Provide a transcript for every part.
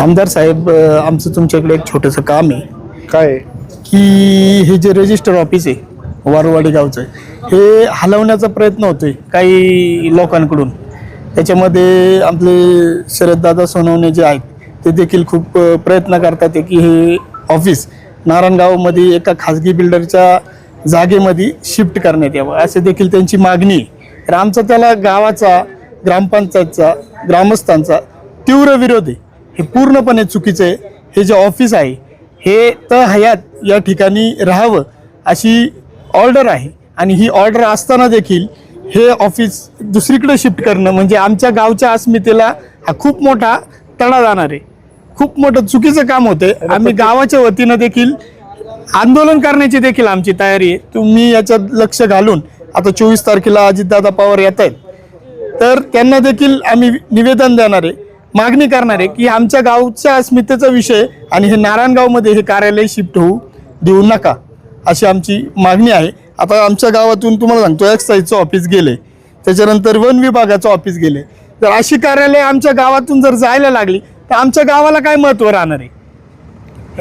आमदार साहेब अ, आमचं तुमच्याकडे एक छोटंसं काम आहे. काय? की हे जे रजिस्टर ऑफिस आहे वारवाडी गावचं हे हलवण्याचा प्रयत्न होतोय काही लोकांकडून. त्याच्यामध्ये आपले शरददादा सोनवणे जे आहेत ते देखील खूप अ, प्रयत्न करतात आहे की हे ऑफिस नारायणगावमध्ये एका खाजगी बिल्डरच्या जागेमध्ये शिफ्ट करण्यात यावं असे देखील त्यांची मागणी आहे. तर आमचा त्याला गावाचा ग्रामपंचायतचा ग्रामस्थांचा तीव्र विरोध आहे. हे पूर्णपणे चुकीचं आहे. हे जे ऑफिस आहे हे तर हयात या ठिकाणी राहावं अशी ऑर्डर आहे. आणि ही ऑर्डर असताना देखील हे ऑफिस दुसरीकडे शिफ्ट करणं म्हणजे आमच्या गावच्या अस्मितेला हा खूप मोठा तडा जाणार आहे. खूप मोठं चुकीचं काम होतंय. आम्ही गावाच्या वतीनं देखील आंदोलन करण्याची देखील आमची तयारी आहे. तुम्ही याच्यात लक्ष घालून आता चोवीस तारखेला अजितदादा पवार येत आहेत तर त्यांना देखील आम्ही निवेदन देणार आहे. मागणी करणार आहे की आमच्या गावच्या अस्मितेचा विषय आणि हे नारायणगावमध्ये हे कार्यालय शिफ्ट होऊ देऊ नका अशी आमची मागणी आहे. आता आमच्या गावातून तुम्हाला सांगतो एक्साईजचं ऑफिस गेले त्याच्यानंतर वन विभागाचं ऑफिस गेले. तर अशी कार्यालय आमच्या गावातून जर जायला लागली तर आमच्या गावाला काय महत्त्व राहणार आहे?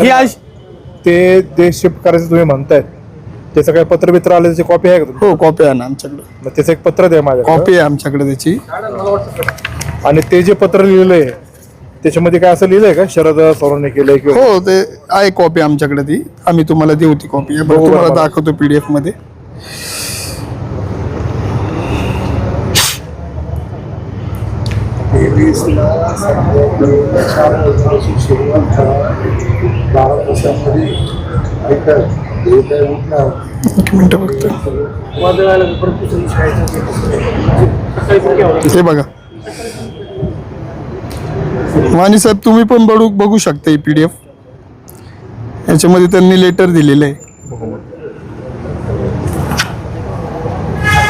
ही ते देश शिफ्ट करायचं तुम्ही म्हणतायत त्याचं काय पत्र बित्र आलं त्याची कॉपी आहे का हो कॉपी आहे ना आमच्याकडे. मग त्याचं एक पत्र द्या माझ्या कॉपी आहे आमच्याकडे त्याची. आणि ते जे पत्र लिहिलंय त्याच्यामध्ये काय असं लिहिलंय का? शरद सोनवणे केलंय किंवा हो ते आहे कॉपी आमच्याकडे ती. आम्ही तुम्हाला देऊ ती कॉपी बघू बरं तुम्हाला मला. दाखवतो पीडीएफमध्ये. हे एक मिनिट फक्त हे बघा. वाणी साहेब तुम्ही पण बघू बघू शकता ही पीडीएफ याच्यामध्ये त्यांनी लेटर दिलेलं आहे.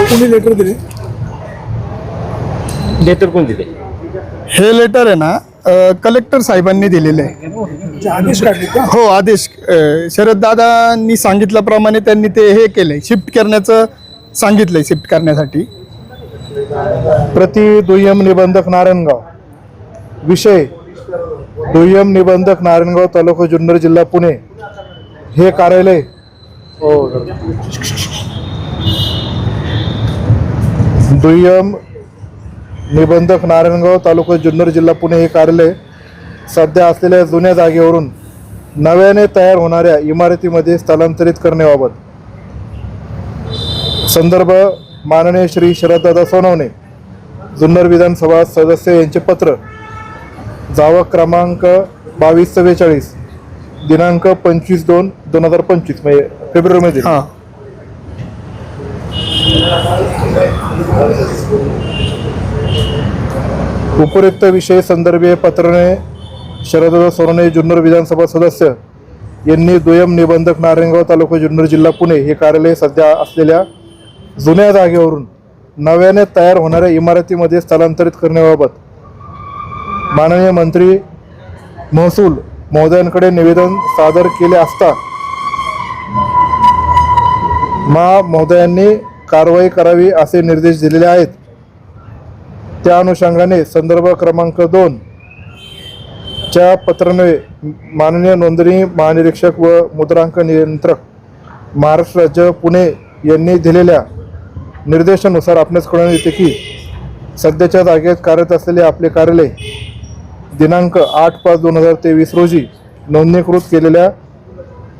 कोणी लेटर दिले? लेटर कोण दिले? हे लेटर आहे ना कलेक्टर साहेबांनी दिलेलं आहे. आदेश का? हो आदेश शरद दादांनी सांगितल्याप्रमाणे त्यांनी ते हे केलंय. शिफ्ट करण्याचं सांगितलंय शिफ्ट करण्यासाठी. प्रति दुय्यम निबंधक नारायणगाव. विषय दुय्यम निबंधक नारायणगाव तालुका जुन्नर जिल्हा पुणे हे कार्यालय हो. दुय्यम निबंधक नारायणगाव तालुका जुन्नर जिल्हा पुणे हे कार्यालय सध्या असलेल्या जुन्या जागेवरून नव्याने तयार होणाऱ्या इमारतीमध्ये स्थलांतरित करण्याबाबत. संदर्भ माननीय श्री शरददादा सोनवणे जुन्नर विधानसभा सदस्य यांचे पत्र जावक क्रमांक बावीस चव्वेचाळीस दिनांक पंचवीस दोन दोन हजार पंचवीस म्हणजे फेब्रुवारीमध्ये हां. उपयुक्त विषय संदर्भीय पत्राने शरददादा सोनवणे जुन्नर विधानसभा सदस्य यांनी दुय्यम निबंधक नारायणगाव तालुका जुन्नर जिल्हा पुणे हे कार्यालय सध्या असलेल्या जुन्या जागेवरून नव्याने तयार होणाऱ्या इमारतीमध्ये स्थलांतरित करण्याबाबत माननीय मंत्री महसूल महोदयांकडे निवेदन सादर केले असता मा महोदयांनी कारवाई करावी असे निर्देश दिलेले आहेत. त्या अनुषंगाने संदर्भ क्रमांक दोन च्या पत्राने माननीय नोंदणी महानिरीक्षक व मुद्रांक नियंत्रक महाराष्ट्र राज्य पुणे यांनी दिलेल्या निर्देशानुसार आपणास कळून येते की सध्याच्या जागेत कार्यरत असलेले आपले कार्यालय दिनांक आठ पाच दोन हजार तेवीस रोजी नोंदणीकृत केलेल्या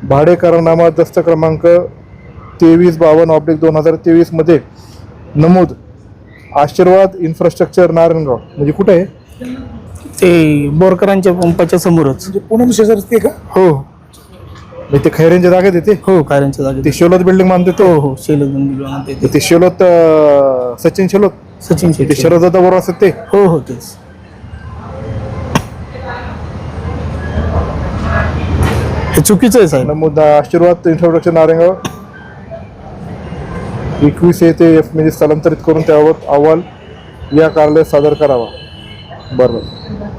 भाडे करारनामा दस्त क्रमांक तेवीस बावन्न ऑब्लिक दोन हजार तेवीसमध्ये नमूद आशीर्वाद इन्फ्रास्ट्रक्चर नारायणगाव. म्हणजे कुठे आहे? ते बोरकरांच्या पंपाच्या समोरच. म्हणजे पुणे शेजारी ते का? हो. म्हणजे ते खैरेंच्या जागेत येते हो कार्यांच्या ते जागेत शेलोत बिल्डिंग मानते तो? हो हो शैलज मंदिर ते. ते शेलोत अं, सचिन शेलोत? सचिन ते शेट्टी शरद बरोबर असतात ते? हो हो तेच. हे चुकीचं आहे साहेब. नमूद आशीर्वाद इन्फ्रास्ट्रक्चर नारायणगाव एकवीस येथे एफमध्ये स्थलांतरित करून त्याबाबत अहवाल या कार्यालयात सादर करावा. बरोबर.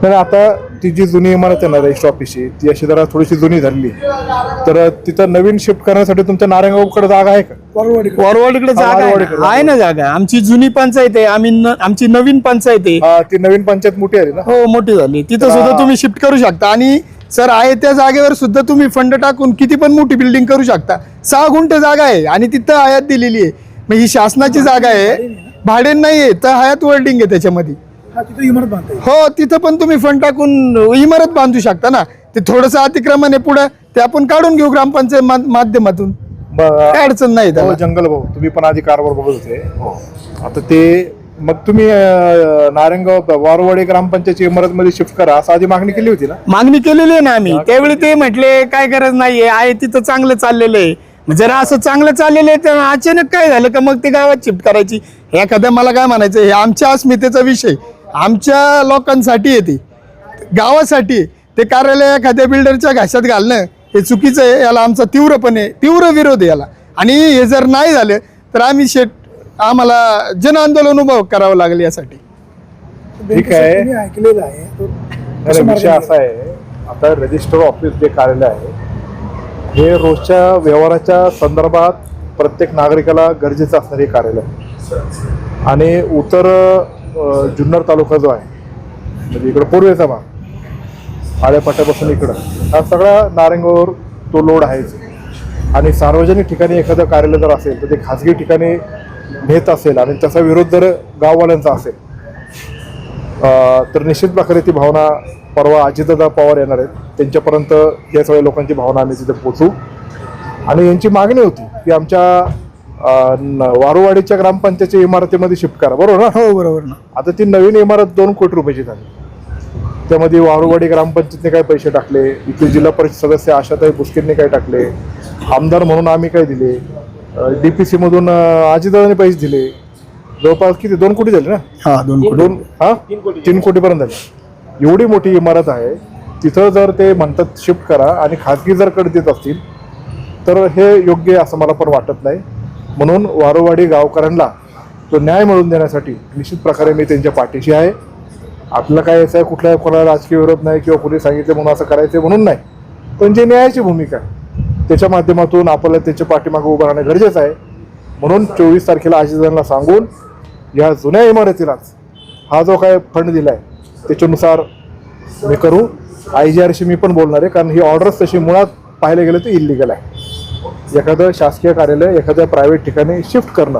तर आता ती जी जुनी इमारत आहे ना रजिस्टर ऑफिसची ती अशी जरा थोडीशी जुनी झालेली तर तिथं नवीन शिफ्ट करण्यासाठी तुमच्या नारायणगावकडे जागा आहे का? वरवाडीकडे. जागा आहे वारवाडीकडे. ना. आहे ना जागा. आमची जुनी पंचायत आहे आम्ही न- आमची नवीन पंचायत आहे. हा, ती नवीन पंचायत मोठी आली ना? हो मोठी झाली. तिथं सुद्धा तुम्ही शिफ्ट करू शकता. आणि सर आहे त्या जागेवर सुद्धा तुम्ही फंड टाकून किती पण मोठी बिल्डिंग करू शकता. सहा गुंठ जागा आहे आणि तिथं आयात दिलेली आहे. मग ही शासनाची जागा आहे. भाडे नाहीये तर हयात वर्ल्डिंग आहे. त्याच्यामध्ये. हो तिथं पण तुम्ही फंड टाकून इमारत बांधू शकता ना. ते थोडस अतिक्रमण आहे पुढं. ते आपण काढून घेऊ ग्रामपंचायत माध्यमातून. काय अडचण नाही हो त्याला. जंगल भाऊ तुम्ही पण आधी कारभार बघत होते. आता ते मग तुम्ही नारायणगाव वारवाडी ग्रामपंचायतची इमारत मध्ये शिफ्ट करा असं आधी मागणी केली होती ना? मागणी केलेली आहे ना आम्ही. त्यावेळी ते म्हटले काय गरज नाहीये आहे तिथं चांगलं चाललेलं आहे. मग जरा असं चांगलं चाललेलं आहे तर अचानक काय झालं का मग ते गावात शिफ्ट करायची? एखाद्या मला काय म्हणायचं हे आमच्या अस्मितेचा विषय आमच्या लोकांसाठी आहे ते. गावासाठी. ते कार्यालय एखाद्या बिल्डरच्या घाशात घालणं हे चुकीचं आहे याला आमचा तीव्रपणे तीव्र विरोध आहे याला. आणि हे जर नाही झालं तर आम्ही शेट आम्हाला जन आंदोलन उभं करावं लागेल यासाठी. ठीक आहे. ऐकलेलं आहे. तो नाही, विषय असा आहे. आता रजिस्टर ऑफिस जे कार्यालय आहे हे रोजच्या व्यवहाराच्या संदर्भात प्रत्येक नागरिकाला गरजेचं असणारे कार्यालय आहे. आणि उत्तर अ, जुन्नर तालुका जो आहे म्हणजे इकडं पूर्वेचा भाग आळेपाट्यापासून इकडं हा सगळा नारंगावर तो लोड आहेच. आणि सार्वजनिक ठिकाणी एखादं कार्यालय जर असेल तर ते खाजगी ठिकाणी नेत असेल आणि त्याचा विरोध जर गाववाल्यांचा असेल तर निश्चित प्रकारे ती भावना परवा अजितदादा पवार येणार आहेत. त्यांच्यापर्यंत या सगळ्या लोकांची भावना आम्ही तिथे पोचू आणि यांची मागणी होती की आमच्या वारुवाडीच्या ग्रामपंचायतच्या इमारतीमध्ये शिफ्ट करा. बरोबर ना? हो बरोबर ना. आता ती नवीन इमारत दोन कोटी रुपयाची झाली. त्यामध्ये वारुवाडी ग्रामपंचायतने काय पैसे टाकले इथले जिल्हा परिषद सदस्य आशाताई बुस्केंनी काय टाकले आमदार म्हणून आम्ही काय दिले. डी पी सी मधून अ, अजितदादांनी पैसे दिले. जवळपास किती? दोन कोटी झाले ना? हा दोन कोटी. दोन हा? तीन कोटी. पर्यंत झाली. एवढी मोठी इमारत आहे. तिथं जर ते म्हणतात शिफ्ट करा आणि खाजगी जर कड देत असतील तर हे योग्य आहे असं मला पण वाटत नाही. म्हणून वारोवाडी गावकऱ्यांना तो न्याय मिळवून देण्यासाठी निश्चित प्रकारे मी त्यांच्या पाठीशी आहे. आपलं काय असं आहे कुठल्या कोणाला राजकीय विरोध नाही किंवा कोणी सांगितलं म्हणून असं करायचं म्हणून नाही. पण जे न्यायाची भूमिका आहे त्याच्या माध्यमातून आपल्याला त्याच्या पाठीमागे उभं राहणं गरजेचं आहे. म्हणून चोवीस तारखेला आजीदांना सांगून या जुन्या इमारतीलाच हा जो काय फंड दिला आहे त्याच्यानुसार मी करू. आय जी आरशी मी पण बोलणार आहे कारण ही ऑर्डर्स तशी मुळात पाहायला गेलं तर इलिगल आहे. एखादं शासकीय कार्यालय एखाद्या प्रायव्हेट ठिकाणी शिफ्ट करणं.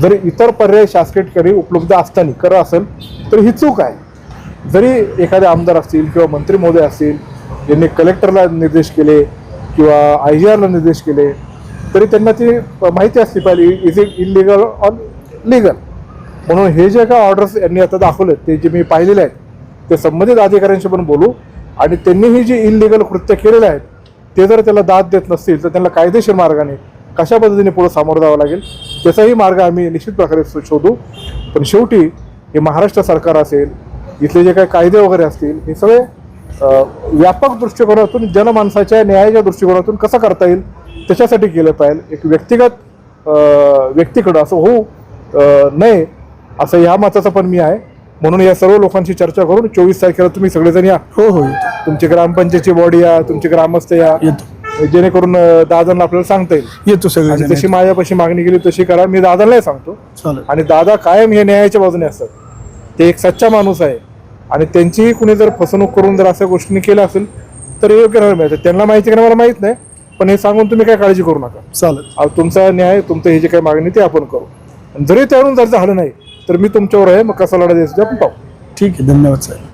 जरी इतर पर्याय शासकीय ठिकाणी उपलब्ध असताना करत असेल तर ही चूक आहे. जरी एखादे आमदार असतील किंवा मंत्री महोदय असतील यांनी कलेक्टरला निर्देश केले किंवा आय जी आरला निर्देश केले तरी त्यांना ती माहिती असली पाहिजे is it illegal or legal म्हणून हे जे काय ऑर्डर्स यांनी आता दाखवले ते जे मी पाहिलेले आहेत ते संबंधित अधिकाऱ्यांशी पण बोलू आणि त्यांनी ही जी इलिगल कृत्य केलेले आहेत ते जर त्याला दाद देत नसतील तर त्यांना कायदेशीर मार्गाने कशा पद्धतीने पुढे सामोरं जावं लागेल त्याचाही मार्ग आम्ही निश्चित प्रकारे शोधू. पण शेवटी हे महाराष्ट्र सरकार असेल इथले जे काही कायदे वगैरे असतील हे सगळे व्यापक दृष्टिकोनातून जनमानसाच्या न्यायाच्या दृष्टिकोनातून कसं करता येईल त्याच्यासाठी केलं पाहिजे. एक व्यक्तिगत व्यक्तीकडं असं होऊ नये असं ह्या मताचा पण मी आहे. म्हणून या सर्व लोकांशी चर्चा करून चोवीस तारखेला तुम्ही सगळेजण या. हो हो तुमची ग्रामपंचायतची बॉडी या तुमचे ग्रामस्थ या. जेणेकरून दादांना आपल्याला सांगता येईल. येतो सगळे जशी माझ्यापाशी मागणी केली तशी करा. मी दादांनाही सांगतो. आणि दादा कायम हे न्यायाच्या बाजूने असतात. ते एक सच्चा माणूस आहे. आणि त्यांचीही कुणी जर फसवणूक करून जर अशा गोष्टी केल्या असेल तर योग्य राहणार मिळतं त्यांना माहिती का मला माहीत नाही पण हे सांगून तुम्ही काय काळजी करू नका. चालेल. तुमचा न्याय तुमचं हे जे काही मागणी ते आपण करू. आणि जरी त्यावरून जर झालं नाही तर मी तुमच्यावर आहे मग कसा लढा द्यायचं आपण पाहू. ठीक आहे धन्यवाद साहेब.